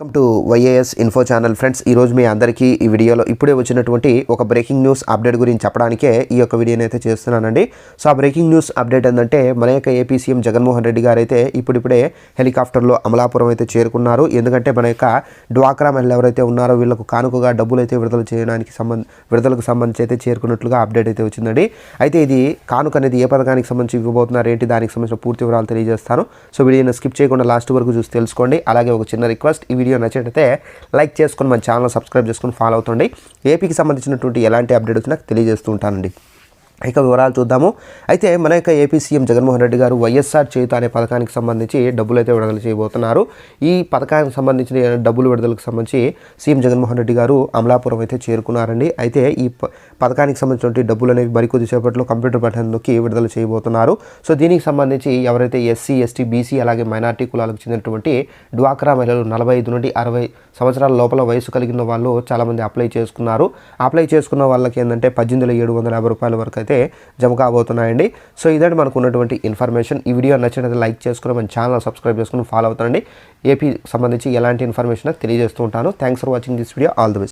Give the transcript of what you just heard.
Welcome to YAS info channel friends ఈరోజు మీ అందరికీ ఈ వీడియోలో ఇప్పుడే వచ్చినటువంటి ఒక బ్రేకింగ్ న్యూస్ అప్డేట్ గురించి చెప్పడానికే ఈ యొక్క వీడియోని అయితే చేస్తున్నానండి. సో ఆ బ్రేకింగ్ న్యూస్ అప్డేట్ ఏంటంటే మన యొక్క ఏపీ సీఎం జగన్మోహన్ రెడ్డి గారు అయితే ఇప్పుడిప్పుడే హెలికాప్టర్లో అమలాపురం అయితే చేరుకున్నారు. ఎందుకంటే మన యొక్క డ్వాక్రా మహిళలు ఎవరైతే ఉన్నారో వీళ్ళకు కానుకగా డబ్బులు అయితే విడుదల చేయడానికి సంబంధ విడుదలకు సంబంధించి అయితే చేరుకున్నట్లుగా అప్డేట్ అయితే వచ్చిందండి. అయితే ఇది కానుక అనేది ఏ పథకానికి సంబంధించి ఇవ్వబోతున్నారు ఏంటి దానికి సంబంధించిన పూర్తి వివరాలు తెలియజేస్తాను. సో వీడియోని స్కిప్ చేయకుండా లాస్ట్ వరకు చూసి తెలుసుకోండి. అలాగే ఒక చిన్న రిక్వెస్ట్ ఈ వీడియో నచ్చినట్లయితే లైక్ చేసుకొని మన ఛానల్ సబ్స్క్రైబ్ చేసుకొని ఫాలో అవుతుండండి. ఏపీకి సంబంధించినటువంటి ఎలాంటి అప్డేట్ వచ్చినా తెలియజేస్తూ ఉంటానండి. ఇక వివరాలు చూద్దాము. అయితే మన యొక్క ఏపీ సీఎం జగన్మోహన్ రెడ్డి గారు వైఎస్ఆర్ చేయుత అనే పథకానికి సంబంధించి డబ్బులు అయితే విడుదల చేయబోతున్నారు. ఈ పథకానికి సంబంధించిన డబ్బులు విడుదలకు సంబంధించి సీఎం జగన్మోహన్ రెడ్డి గారు అమలాపురం అయితే చేరుకున్నారండి. అయితే ఈ ప- పథకానికి సంబంధించినటువంటి డబ్బులు అనేవి మరికొద్ది సేపట్లో కంప్యూటర్ బటన్లోకి విడుదల చేయబోతున్నారు. సో దీనికి సంబంధించి ఎవరైతే ఎస్సీ ఎస్టీ బీసీ అలాగే మైనార్టీ కులాలకు చెందినటువంటి డ్వాక్రా మహిళలు నలభై ఐదు నుండి అరవై సంవత్సరాల లోపల వయసు కలిగిన వాళ్ళు చాలామంది అప్లై చేసుకున్నారు. అప్లై చేసుకున్న వాళ్ళకి ఏంటంటే పద్దెనిమిది ఏడు వందల యాభై రూపాయల వరకు అయితే జమ కాబోతున్నాయండి. సో ఇదండి మనకు ఉన్నటువంటి ఇన్ఫర్మేషన్. ఈ వీడియో నచ్చినట్లయితే లైక్ చేసుకుని మన ఛానల్ సబ్స్క్రైబ్ చేసుకుని ఫాలో అవుతానండి. ఏపీ సంబంధించి ఎలాంటి ఇన్ఫర్మేషన్ తెలియజేస్తూ ఉంటాను. Thanks for watching this video. All the best.